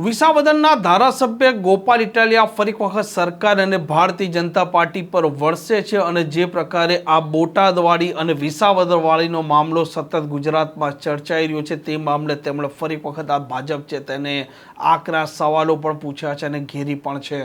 વિસાવદનના ધારાસભ્ય ગોપાલ ઇટાલિયા ફરી વખત સરકાર અને ભારતીય જનતા પાર્ટી પર વરસે છે અને જે પ્રકારે આ બોટાદવાળી અને વિસાવદરવાળીનો મામલો સતત ગુજરાતમાં ચર્ચાઈ રહ્યો છે તે મામલે તેમણે ફરી વખત આ ભાજપ છે તેને આકરા સવાલો પણ પૂછ્યા છે અને ઘેરી પણ છે.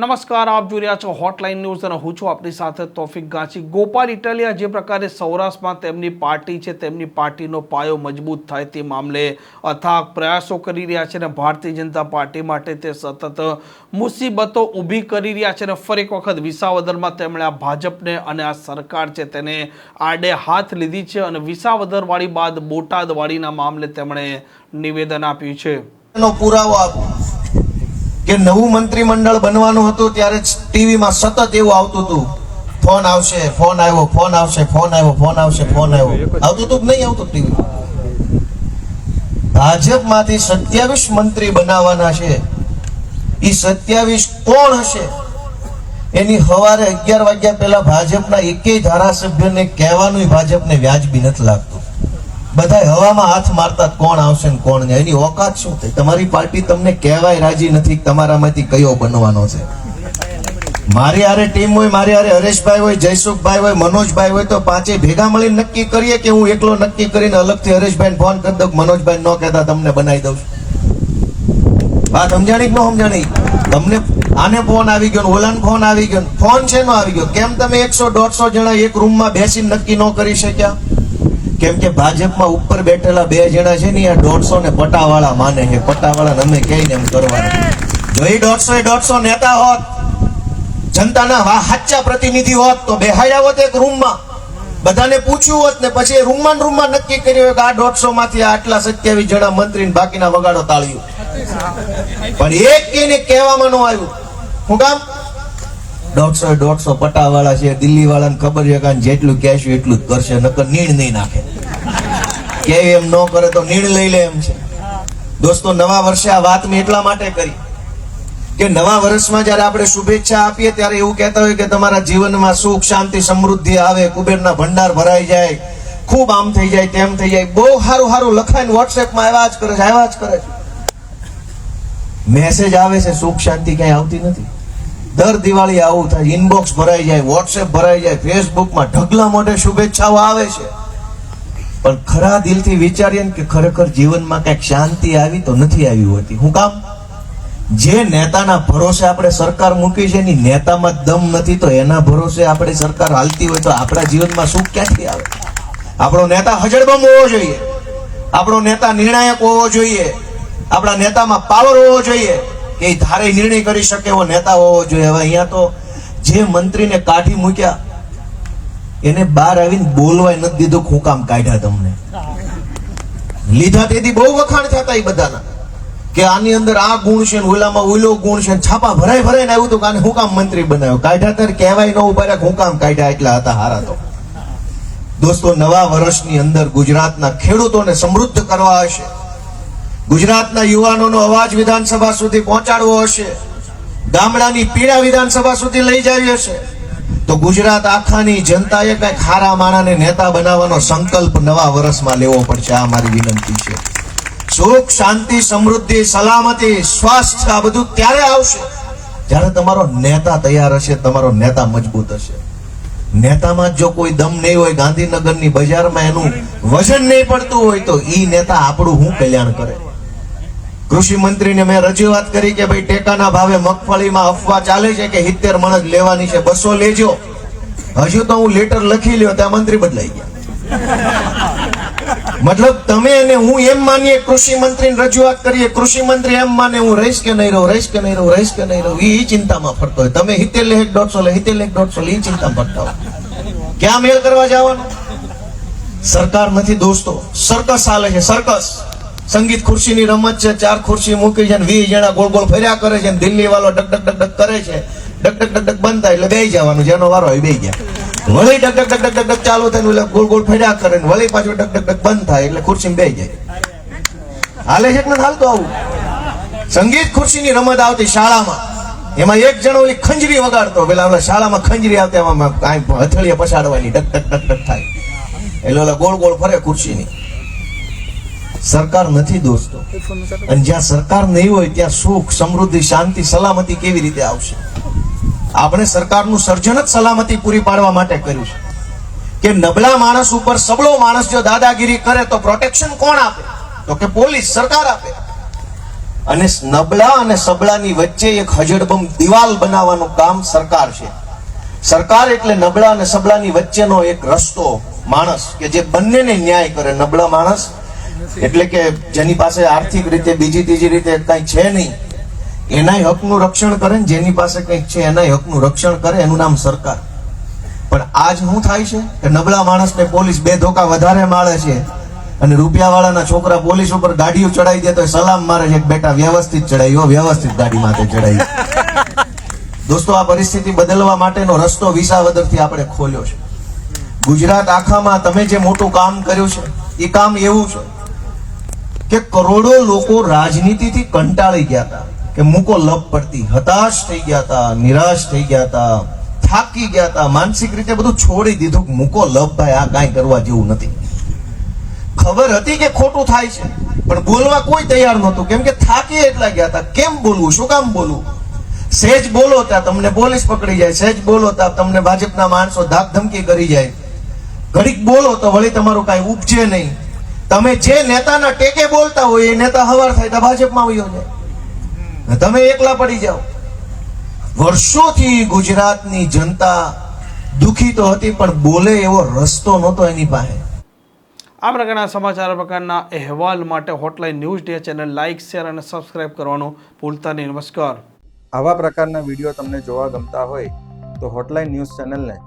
નમસ્કાર, આપ જોઈ રહ્યા છો હોટલાઇન ન્યૂઝ અને હું છું આપની સાથે તોફિક ગાંચી ગોપાલ ઇટાલિયા જે પ્રકારે સૌરાષ્ટ્રમાં તેમની પાર્ટી છે, તેમની પાર્ટીનો પાયો મજબૂત થાય તે મામલે અથાગ પ્રયાસો કરી રહ્યા છે અને ભારતીય જનતા પાર્ટી માટે તે સતત મુસીબતો ઊભી કરી રહ્યા છે અને ફરી એક વખત વિસાવદરમાં તેમણે આ ભાજપને અને આ સરકાર છે તેને આડે હાથ લીધી છે અને વિસાવદરવાળી બાદ બોટાદવાળીના મામલે તેમણે નિવેદન આપ્યું છે. એનો પુરાવો આપો. કે નવું મંત્રીમંડળ બનવાનું હતું ત્યારે ટીવીમાં સતત એવું આવતું હતું. ફોન આવશે, ફોન આવ્યો, ફોન આવશે, ફોન આવ્યો, ફોન આવશે, ફોન આવ્યો. આવતું હતું નહીં આવતું ટીવી ભાજપમાંથી સત્યાવીસ મંત્રી બનાવવાના છે. એ સત્યાવીસ કોણ હશે? એની હવારે અગિયાર વાગ્યા પહેલા ભાજપના એકેય ધારાસભ્યને કહેવાનું ભાજપને વ્યાજબી નથી લાગતું. બધા હવામાં હાથ મારતા કોણ આવશે ને કોણ નહીં? એની ઓકાત શું થઈ? તમારી પાર્ટી તમને કહેવાય રાજી નથી, તમારામાંથી કયો બનવાનો છે? મારી આરે ટીમ હોય, મારી આરે હરેશભાઈ હોય, જયસુખભાઈ હોય, મનોજભાઈ હોય, તો પાંચે ભેગા મળીને નક્કી કરીએ કે હું એકલો નક્કી કરીને અલગથી હરેશભાઈને ફોન કરી દઉં મનોજભાઈ ન કહેતા તમને બનાવી દઉં વાત સમજાણી ન સમજાણી? તમને આને ફોન આવી ગયો ઓલાને ફોન આવી ગયો ફોન છે નો આવી ગયો? કેમ તમે એકસો, દોઢસો જણા એક રૂમમાં બેસીને નક્કી ન કરી શક્યા? કેમ કે ભાજપમાં ઉપર બેઠેલા બે જણા છે ને આ દોઢસો ને પટાવાળા માને છે. પટાવાળા અમે કહીને એમ કરવાનું. જો એ દોઢસો એ દોઢસો નેતા હોત, જનતાના વા સાચા પ્રતિનિધિ હોત, તો બેહાડ્યા હોત એક રૂમમાં. બધાને પૂછ્યું હોત ને પછી રૂમમાં રૂમમાં નક્કી કર્યું કે આ દોઢસો માંથી આટલા સત્યાવીસ જણા મંત્રી બાકીના વગાડો તાળ્યું પણ એક કહેવામાં ન આવ્યું. હું કામ દોઢસો દોઢસો પટાવાળા છે દિલ્હી વાળાને ખબર છે કે જેટલું કહેશું એટલું જ કરશે, નકર નીણ નહીં નાખે. કે એમ ન કરે તો નીણ લઈ લે એમ છે. દોસ્તો, નવા વર્ષે આ વાત મેં એટલા માટે કરી કે નવા વર્ષમાં જ્યારે આપણે શુભેચ્છા આપીએ ત્યારે એવું કહેતા હોય કે તમારા જીવનમાં સુખ, શાંતિ, સમૃદ્ધિ આવે, કુબેરના ભંડાર ભરાઈ જાય, ખૂબ આમ થઈ જાય, તેમ થઈ જાય, બહુ સારું સારું લખાઈને વોટ્સએપમાં આવ્યા જ કરે છે, આવ્યા જ કરે છે. મેસેજ આવે છે, સુખ, શાંતિ ક્યાંય આવતી નથી. દર દિવાળી આવું થાય ઇનબોક્સ ભરાઈ જાય વોટ્સએપ ભરાઈ જાય ફેસબુકમાં ઢગલા મોઢે શુભેચ્છાઓ આવે છે. પણ ખરા દિલથી વિચારીએ કે ખરેખર જીવનમાં કંઈક શાંતિ આવી તો નથી આવી હોતી. હું કામ? જે નેતાના ભરોસે આપણે સરકાર મૂકી છે એની નેતામાં દમ નથી, તો એના ભરોસે આપણે સરકાર હાલતી હોય તો આપણા જીવનમાં સુખ ક્યાંથી આવે? આપણો નેતા હજડબમ હોવો જોઈએ. આપણો નેતા નિર્ણાયક હોવો જોઈએ. આપણા નેતામાં પાવર હોવો જોઈએ. એ ધારે નિર્ણય કરી શકે એવો નેતા હોવો જોઈએ. હવે અહીંયા તો જે મંત્રીને કાઢી મૂક્યા, એને બહાર આવીને બોલવાય નથી દીધું, હું કામ કાઢ્યા તમને. લીધા તેથી બહુ વખાણ થતા એ બધાના. કે આની અંદર આ ગુણ છે ને ઓલામાં ઓલો ગુણ છે ને છાપા ભરાય ભરાઈને આવ્યું હતું કે આને હું કામ મંત્રી બનાવ્યો? કાઢ્યા ત્યારે કહેવાય ન ઊભા રહ્યા હું કામ કાઢ્યા એટલા હતા હારા તો. દોસ્તો, નવા વર્ષની અંદર ગુજરાતના ખેડૂતોને સમૃદ્ધ કરવા હશે. ગુજરાતના યુવાનોનો અવાજ વિધાનસભા સુધી પહોંચાડવો હશે. ગામડાની પીડા વિધાનસભા સુધી લઈ જવી હશે. તો ગુજરાત આખાની જનતાએ કંઈક ખારા માણાને નેતા બનાવવાનો સંકલ્પ નવા વર્ષમાં લેવો પડશે. આ મારી વિનંતી છે. સુખ, શાંતિ, સમૃદ્ધિ, સલામતી, સ્વાસ્થ્ય, આ બધું ત્યારે આવશે જ્યારે તમારો નેતા તૈયાર હશે, તમારો નેતા મજબૂત હશે. નેતામાં જો કોઈ દમ નહીં હોય, ગાંધીનગરની બજારમાં એનું વજન નહીં પડતું હોય, તો ઈ નેતા આપણું હું કલ્યાણ કરે? કૃષિ મંત્રીને મેં રજૂઆત કરી કે ભાઈ ટેકાના ભાવે મગફળીમાં અફવા ચાલે છે કે હિત્તેર મણજ લેવાની છે, બસો લેજો. હજુ તો હું લેટર લખી લ્યો, ત્યાં મંત્રી બદલાઈ ગયા. મતલબ તમે અને હું એમ માનીએ કૃષિ મંત્રીને રજૂઆત કરીએ, કૃષિ મંત્રી એમ માને હું રહીશ કે નહીં રહું, રહીશ કે નહીં રહું, રહીશ કે નહીં રહું એ ચિંતામાં ફરતો હોય. તમે હિત્તેર લેખ, દોઢસો લે હિત્તેર લેખ, દોઢસો લે એ ચિંતામાં ફરતા હોય. ક્યાં મેળ કરવા જવાનું? સરકાર નથી દોસ્તો સર્કસ ચાલે છે સર્કસ સંગીત ખુરશીની રમત છે ચાર ખુરશી મૂકી છે ને વીસ જણા ગોળ ગોળ ફર્યા કરે છે ને દિલ્હી વાળો ડક ડક ડક ડક કરે છે ડક ડક ડક ડક બંધ થાય એટલે બેસી જવાનું જેનો વારો હોય બે ગયા વળી ડક ડક ડક ડક ડક ચાલુ થાય એટલે ગોળ ગોળ ફર્યા કરે ને વળી પાછું ડક ડક ડક બંધ થાય એટલે ખુરશી બે જાય હાલે છે હાલતો હાલતું આવું સંગીત ખુરશીની રમત આવતી શાળામાં એમાં એક જણો ઓલી ખંજરી વગાડતો પેલા આપણે શાળામાં ખંજરી આવતી એમાં કાંઈ હથેળીએ પછાડવાની ડક ડક ડક ડક થાય એટલે ઓલા ગોળ ગોળ ફરે ખુરશીની સરકાર નથી દોસ્તો. અને જ્યાં સરકાર નહીં હોય ત્યાં સુખ સમૃદ્ધિ શાંતિ સલામતી કેવી રીતે આવશે? આપણે સરકારનું સર્જન જ સલામતી પૂરી પાડવા માટે કર્યું છે. કે નબળા માણસ ઉપર સબળો માણસ જો દાદાગીરી કરે તો પ્રોટેક્શન કોણ આપે? તો કે પોલીસ સરકાર આપે. અને નબળા અને સબળાની વચ્ચે એક હજડબમ દિવાલ બનાવવાનું કામ સરકાર છે. સરકાર એટલે નબળા અને સબળાની વચ્ચેનો એક રસ્તો માણસ કે જે બંનેને ન્યાય કરે. નબળા માણસ એટલે કે જેની પાસે આર્થિક રીતે, બીજી ત્રીજી રીતે કઈ છે નહીં, એનાય હકનું રક્ષણ કરે ને જેની પાસે કંઈક છે, એનાય હકનું રક્ષણ કરે, એનું નામ સરકાર. પણ આજ શું થાય છે કે નબળા માણસને પોલીસ બે ધોકા વધારે માળે છે અને રૂપિયાવાળાના છોકરા પોલીસ ઉપર ગાડીઓ ચડાવી દે તો સલામ મારે છે બેટા વ્યવસ્થિત ચડાવી વ્યવસ્થિત ગાડી માથે ચડાવી દોસ્તો, આ પરિસ્થિતિ બદલવા માટેનો રસ્તો વિસાવદરથી આપણે ખોલ્યો છે. ગુજરાત આખામાં તમે જે મોટું કામ કર્યું છે, એ કામ એવું છે કે કરોડો લોકો રાજનીતિથી કંટાળી ગયા હતા કે મૂકો લપ પડતી, હતાશ થઈ ગયા હતા, નિરાશ થઈ ગયા હતા, થાકી ગયા હતા, માનસિક રીતે બધું છોડી દીધું મૂકો લપ ભાઈ, આ કાંઈ કરવા જેવું નથી. ખબર હતી કે ખોટું થાય છે, પણ બોલવા કોઈ તૈયાર નહોતું. કેમ કે થાકી એટલા ગયા હતા. કેમ બોલવું? શું કામ બોલવું? સહેજ બોલો ત્યાં તમને પોલીસ પકડી જાય સહેજ બોલો ત્યાં તમને ભાજપના માણસો ધાક ધમકી કરી જાય. ઘડીક બોલો તો વળી તમારું કાંઈ ઉપજે નહીં. તમે જે નેતાના ટેકે બોલતા હોય એ નેતા હવાર થાય તો ભાજપમાં આવ્યો જાય તમે એકલા પડી જાઓ. વર્ષોથી ગુજરાતની જનતા દુખી તો હતી પણ બોલે એવો રસ્તો નહોતો એની પાસે. આ પ્રકારના સમાચાર પ્રકારના અહેવાલ માટે hotline news day channel like share અને સબસ્ક્રાઇબ કરવાનું ભૂલતા નહીં. નમસ્કાર. આવા પ્રકારના વીડિયો તમને જોવા ગમતા હોય તો હોટલાઇન ન્યૂઝ ચેનલને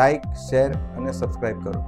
લાઇક શેર અને સબસ્ક્રાઇબ કરો.